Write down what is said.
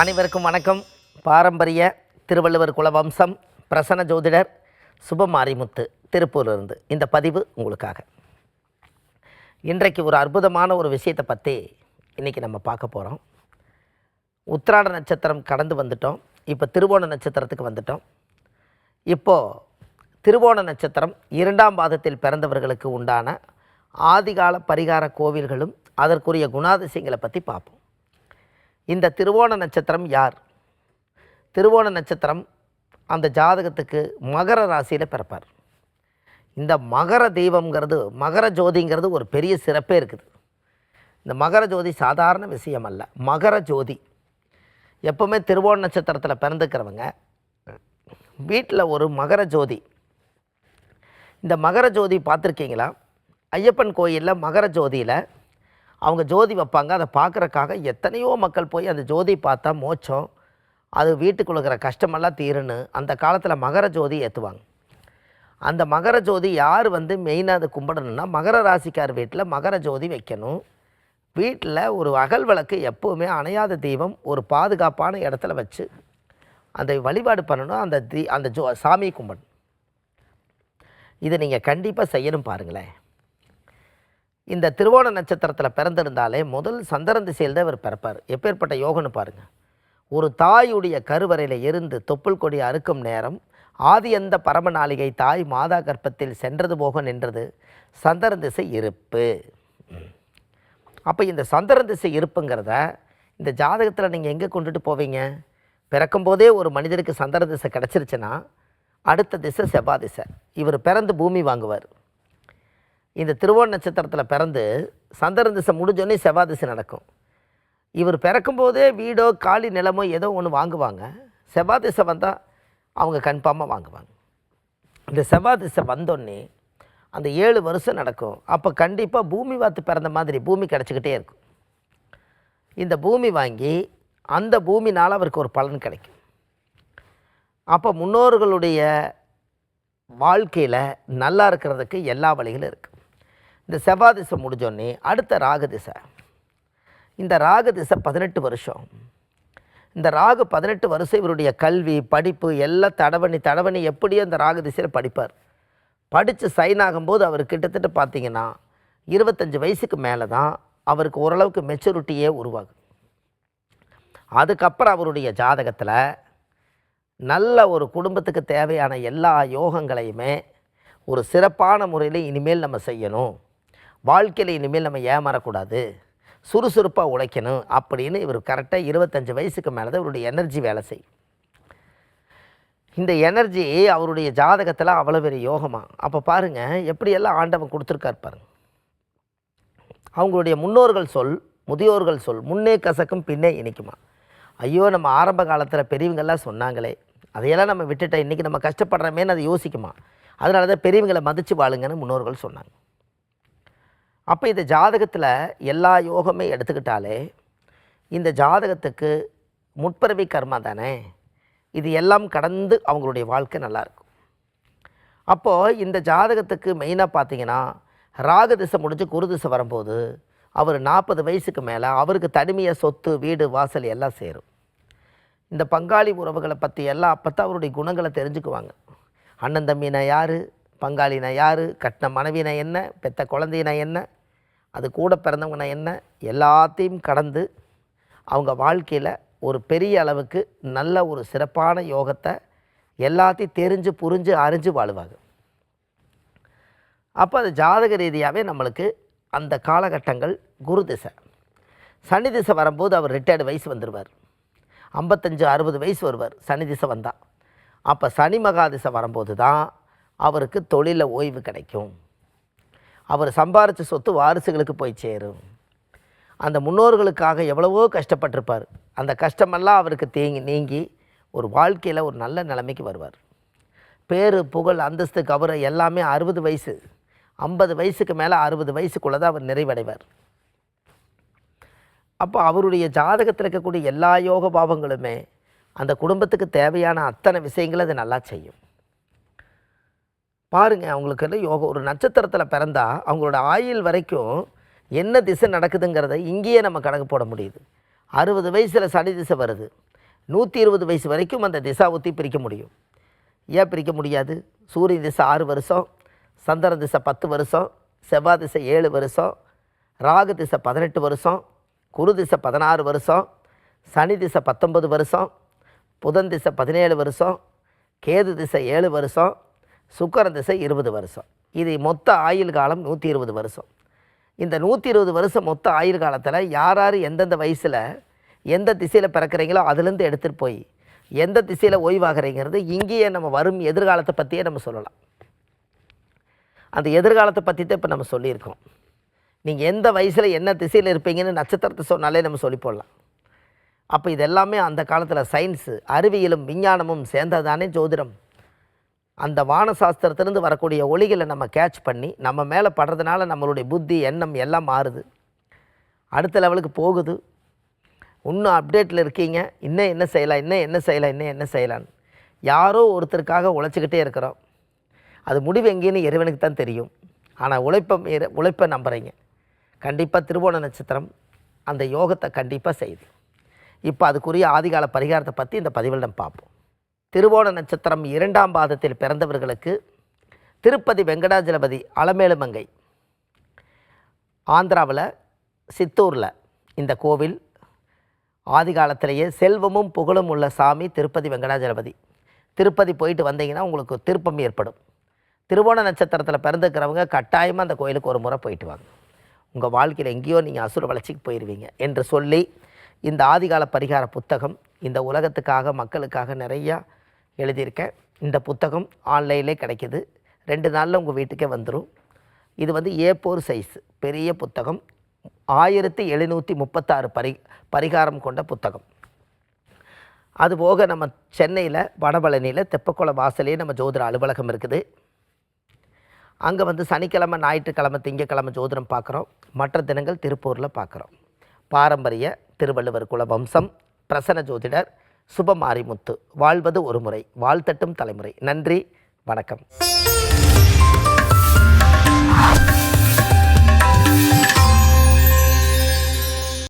அனைவருக்கும் வணக்கம். பாரம்பரிய திருவள்ளுவர் குலவம்சம் பிரசன்ன ஜோதிடர் சுபமாரிமுத்து திருப்பூரிலிருந்து இந்த பதிவு உங்களுக்காக. இன்றைக்கு ஒரு அற்புதமான ஒரு விஷயத்தை பற்றி இன்றைக்கி நம்ம பார்க்க போகிறோம் உத்திராட நட்சத்திரம் கடந்து வந்துட்டோம். இப்போ திருவோண நட்சத்திரத்துக்கு வந்துட்டோம். இப்போது திருவோண நட்சத்திரம் இரண்டாம் பாதத்தில் பிறந்தவர்களுக்கு உண்டான ஆதிகால பரிகார கோவில்களும் அதற்குரிய குணாதிசயங்களை பற்றி பார்ப்போம். இந்த திருவோண நட்சத்திரம் யார்? திருவோண நட்சத்திரம் அந்த ஜாதகத்துக்கு மகர ராசியில் பிறப்பார். இந்த மகர தெய்வம்ங்கிறது மகர ஜோதிங்கிறது ஒரு பெரிய சிறப்பே இருக்குது. இந்த மகர ஜோதி சாதாரண விஷயம் அல்ல. மகர ஜோதி. எப்போவுமே திருவோண நட்சத்திரத்தில் பிறந்துக்கிறவங்க வீட்டில் ஒரு மகர ஜோதி. இந்த மகர ஜோதி பார்த்துருக்கீங்களா? ஐயப்பன் கோயிலில் மகர ஜோதியில் அவங்க ஜோதி வைப்பாங்க. அதை பார்க்குறக்காக எத்தனையோ மக்கள் போய் அந்த ஜோதி பார்த்தா மோச்சம் அது வீட்டுக்குள்ளுக்கிற கஷ்டமெல்லாம் தீருன்னு அந்த காலத்தில் மகர ஜோதி ஏற்றுவாங்க அந்த மகர ஜோதி யார் வந்து மெயினாக அதை கும்பிடணும்னா மகர ராசிக்கார் வீட்டில் மகர ஜோதி வைக்கணும். வீட்டில் ஒரு அகல் விளக்கு எப்போவுமே அணையாத தெய்வம் ஒரு பாதுகாப்பான இடத்துல வச்சு அந்த வழிபாடு பண்ணணும். அந்த தீ அந்த ஜோ சாமியை கும்பிடணும். இதை நீங்கள் கண்டிப்பாக செய்யணும் பாருங்களேன். இந்த திருவோண நட்சத்திரத்தில் பிறந்திருந்தாலே முதல் சந்திரன் திசையில் தான் இவர் பிறப்பார். எப்பேற்பட்ட யோகன்னு பாருங்கள் ஒரு தாயுடைய கருவறையில் இருந்து தொப்புள் கொடி அறுக்கும் நேரம் ஆதி அந்த பரம நாளிகை தாய் மாதா கர்ப்பத்தில் சென்றது போக நின்றது. சந்திரன் திசை இருப்பு. அப்போ இந்த சந்திரன் திசை இருப்புங்கிறத இந்த ஜாதகத்தில் நீங்கள் எங்கே கொண்டுட்டு போவீங்க? பிறக்கும்போதே ஒரு மனிதருக்கு சந்திர திசை கிடச்சிருச்சுன்னா அடுத்த திசை செவ்வாய் திசை. இவர் பிறந்து பூமி வாங்குவார். இந்த திருவோண நட்சத்திரத்தில் பிறந்து சந்திரன் திசை முடிஞ்சோடனே செவ்வாய் திசை நடக்கும். இவர் பிறக்கும்போதே வீடோ காலி நிலமோ ஏதோ ஒன்று வாங்குவாங்க. செவ்வாய் திசை வந்தால் அவங்க கன்ஃபார்மாக வாங்குவாங்க. இந்த செவ்வாய் திசை வந்தோடனே அந்த ஏழு வருஷம் நடக்கும். அப்போ கண்டிப்பாக பூமி வாத்து பிறந்த மாதிரி பூமி கிடச்சிக்கிட்டே இருக்கும். இந்த பூமி வாங்கி அந்த பூமினால் அவருக்கு ஒரு பலன் கிடைக்கும். அப்போ முன்னோர்களுடைய வாழ்க்கையில் நல்லா இருக்கிறதுக்கு எல்லா வழிகளும் இருக்குது இந்த செவ்வாய் திசை முடிஞ்சோடனே அடுத்த ராகு திசை இந்த ராகு திசை பதினெட்டு வருஷம். இந்த ராகு பதினெட்டு வருஷம் இவருடைய கல்வி படிப்பு எல்லாம் தடவணி தடவணி எப்படியோ இந்த ராகு திசையில் படிப்பார். படித்து சைன் ஆகும்போது அவர் கிட்டத்தட்ட பார்த்தீங்கன்னா இருபத்தஞ்சி வயசுக்கு மேலே தான் அவருக்கு ஓரளவுக்கு மெச்சூரிட்டியே உருவாகும் அதுக்கப்புறம் அவருடைய ஜாதகத்தில் நல்ல ஒரு குடும்பத்துக்கு தேவையான எல்லா யோகங்களையுமே ஒரு சிறப்பான முறையில் இனிமேல் நம்ம செய்யணும். வாழ்க்கையில் இனிமேல் நம்ம ஏமாறக்கூடாது. சுறுசுறுப்பாக உழைக்கணும் அப்படின்னு இவர் கரெக்டாக இருபத்தஞ்சி வயசுக்கு மேலே தான் இவருடைய எனர்ஜி வேலை செய்யும் இந்த எனர்ஜி அவருடைய ஜாதகத்தில் அவ்வளோ பெரிய யோகமாக அப்போ பாருங்கள் எப்படியெல்லாம் ஆண்டவன் கொடுத்துருக்கார் பாருங்க. அவங்களுடைய முன்னோர்கள் சொல் முதியோர்கள் சொல் முன்னே கசக்கும் பின்னே இனிக்குமா? ஐயோ நம்ம ஆரம்ப காலத்தில் பெரியவங்கள்லாம் சொன்னாங்களே. அதையெல்லாம் நம்ம விட்டுட்டோம் இன்றைக்கி நம்ம கஷ்டப்படுறோமேன்னு அதை யோசிக்குமா? அதனால தான் பெரியவங்களை மதித்து வாழுங்கன்னு முன்னோர்கள் சொன்னாங்க. அப்போ இந்த ஜாதகத்தில் எல்லா யோகமே எடுத்துக்கிட்டாலே இந்த ஜாதகத்துக்கு முற்பிறவி கர்மா தானே? இது எல்லாம் கடந்து அவங்களுடைய வாழ்க்கை நல்லாயிருக்கும் அப்போது இந்த ஜாதகத்துக்கு மெயினாக பார்த்தீங்கன்னா ராகு திசை முடிஞ்சு குரு திசை வரும்போது அவர் நாற்பது வயசுக்கு மேலே அவருக்கு தனிமையை சொத்து வீடு வாசல் எல்லாம் சேரும். இந்த பங்காளி உறவுகளை பற்றி எல்லாம் அப்போ தான் அவருடைய குணங்களை தெரிஞ்சுக்குவாங்க. அண்ணன் தம்பினா யார்? பங்காளினா யார்? கட்டின மனைவினா என்ன? பெத்த குழந்தைனா என்ன? அது கூட பிறந்தவங்கனா என்ன? எல்லாத்தையும் கடந்து அவங்க வாழ்க்கையில் ஒரு பெரிய அளவுக்கு நல்ல ஒரு சிறப்பான யோகத்தை எல்லாத்தையும் தெரிஞ்சு புரிஞ்சு அறிஞ்சு வாழுவாங்க. அப்போ அது ஜாதக ரீதியாகவே நம்மளுக்கு அந்த காலகட்டங்கள் குரு திசை. சனி திசை வரும்போது அவர் ரிட்டையர்டு வயசு வந்துடுவார் ஐம்பத்தஞ்சு அறுபது வயசு வருவார். சனி திசை வந்தால் அப்போ சனி மகா திசை வரும்போது தான் அவருக்கு தொழிலில் ஓய்வு கிடைக்கும். அவர் சம்பாரித்த சொத்து வாரிசுகளுக்கு போய் சேரும். அந்த முன்னோர்களுக்காக எவ்வளவோ கஷ்டப்பட்டிருப்பார். அந்த கஷ்டமெல்லாம் அவருக்கு தேங்கி நீங்கி ஒரு வாழ்க்கையில் ஒரு நல்ல நிலைமைக்கு வருவார். பேர் புகழ் அந்தஸ்து கௌரவம் எல்லாமே அறுபது வயசு ஐம்பது வயசுக்கு மேலே அறுபது வயசுக்குள்ளே தான் அவர் நிறைவடைவார். அப்போ அவருடைய ஜாதகத்தில் இருக்கக்கூடிய எல்லா யோக பாவங்களுமே அந்த குடும்பத்துக்கு தேவையான அத்தனை விஷயங்களை அது நல்லா செய்யும். பாருங்க அவங்களுக்கு வந்து யோக ஒரு நட்சத்திரத்தில் பிறந்தால் அவங்களோட ஆயுள் வரைக்கும் என்ன திசை நடக்குதுங்கிறத இங்கேயே நம்ம கணக்கு போட முடியுது. அறுபது வயசில் சனி திசை வருது. நூற்றி இருபது வயசு வரைக்கும் அந்த திசாபுத்தி பிரிக்க முடியும். ஏன் பிரிக்க முடியாது? சூரிய திசை ஆறு வருஷம் சந்திர திசை பத்து வருஷம் செவ்வாய் திசை ஏழு வருஷம் ராகு திசை பதினெட்டு வருஷம் குரு திசை பதினாறு வருஷம் சனி திசை பத்தொன்பது வருஷம் புதன் திசை பதினேழு வருஷம் கேது திசை ஏழு வருஷம் சுக்கர திசை இருபது வருஷம். இது மொத்த ஆயுள் காலம் நூற்றி இருபது வருஷம். இந்த நூற்றி இருபது வருஷம் மொத்த ஆயுள் காலத்தில் யார் யார் எந்தெந்த வயசில் எந்த திசையில் பிறக்கிறீங்களோ அதுலேருந்து எடுத்துகிட்டு போய் எந்த திசையில் ஓய்வாகிறீங்கிறது இங்கேயே நம்ம வரும் எதிர்காலத்தை பற்றியே நம்ம சொல்லலாம். அந்த எதிர்காலத்தை பற்றி தான் இப்போ நம்ம சொல்லியிருக்கோம். நீங்கள் எந்த வயசில் என்ன திசையில் இருப்பீங்கன்னு நட்சத்திரத்தை சொன்னாலே நம்ம சொல்லி போடலாம். அப்போ இது எல்லாமே அந்த காலத்தில் சயின்ஸு அறிவியலும் விஞ்ஞானமும் சேர்ந்தது தானே ஜோதிடம். அந்த வானசாஸ்திரத்திலேருந்து வரக்கூடிய ஒளிகளை நம்ம கேட்ச் பண்ணி நம்ம மேலே படுறதுனால நம்மளுடைய புத்தி எண்ணம் எல்லாம் மாறுது. அடுத்த லெவலுக்கு போகுது. இன்னும் அப்டேட்டில் இருக்கீங்க. இன்னும் என்ன செய்யலாம்? இன்னும் என்ன செய்யலாம்? இன்னும் என்ன செய்யலான்னு யாரோ ஒருத்தருக்காக உழைச்சிக்கிட்டே இருக்கிறோம். அது முடிவு எங்கேன்னு இறைவனுக்கு தான் தெரியும். ஆனால் உழைப்பை உழைப்பை நம்புகிறீங்க கண்டிப்பாக திருவோண நட்சத்திரம் அந்த யோகத்தை கண்டிப்பாக செய்யுது. இப்போ அதுக்குரிய ஆதிகால பரிகாரத்தை பற்றி இந்த பதிவில் நம்ம பார்ப்போம். திருவோண நட்சத்திரம் இரண்டாம் பாதத்தில் பிறந்தவர்களுக்கு திருப்பதி வெங்கடாஜலபதி அலமேலுமங்கை. ஆந்திராவில் சித்தூரில் இந்த கோவில் ஆதி காலத்திலேயே செல்வமும் புகழும் உள்ள சாமி திருப்பதி வெங்கடாஜலபதி. திருப்பதி போயிட்டு வந்தீங்கன்னா உங்களுக்கு திருப்பம் ஏற்படும். திருவோண நட்சத்திரத்தில் பிறந்துக்கிறவங்க கட்டாயமாக அந்த கோயிலுக்கு ஒரு முறை போயிட்டு வாங்க. உங்கள் வாழ்க்கையில் எங்கேயோ நீங்கள் அசுர வளர்ச்சிக்கு போயிடுவீங்க என்று சொல்லி இந்த ஆதிகால பரிகார புத்தகம் இந்த உலகத்துக்காக மக்களுக்காக நிறையா எழுதியிருக்கேன். இந்த புத்தகம் ஆன்லைன்லே கிடைக்கிது. ரெண்டு நாளில் உங்கள் வீட்டுக்கே வந்துடும் இது வந்து ஏ போர் சைஸ் பெரிய புத்தகம். ஆயிரத்தி எழுநூற்றி முப்பத்தாறு பரி பரிகாரம் கொண்ட புத்தகம். அதுபோக நம்ம சென்னையில் வடபழனியில் தெப்பக்குளம் வாசலே நம்ம ஜோதிட அலுவலகம் இருக்குது. அங்கே வந்து சனிக்கிழமை ஞாயிற்றுக்கிழமை திங்கக்கிழமை ஜோதிடம் பார்க்குறோம் மற்ற தினங்கள் திருப்பூரில் பார்க்குறோம் பாரம்பரிய திருவள்ளுவர் குல வம்சம் பிரசன்ன ஜோதிடர் சுபமாரிமுத்து. வாழ்வது ஒரு முறை வாழ்த்தட்டும் தலைமுறை. நன்றி வணக்கம்.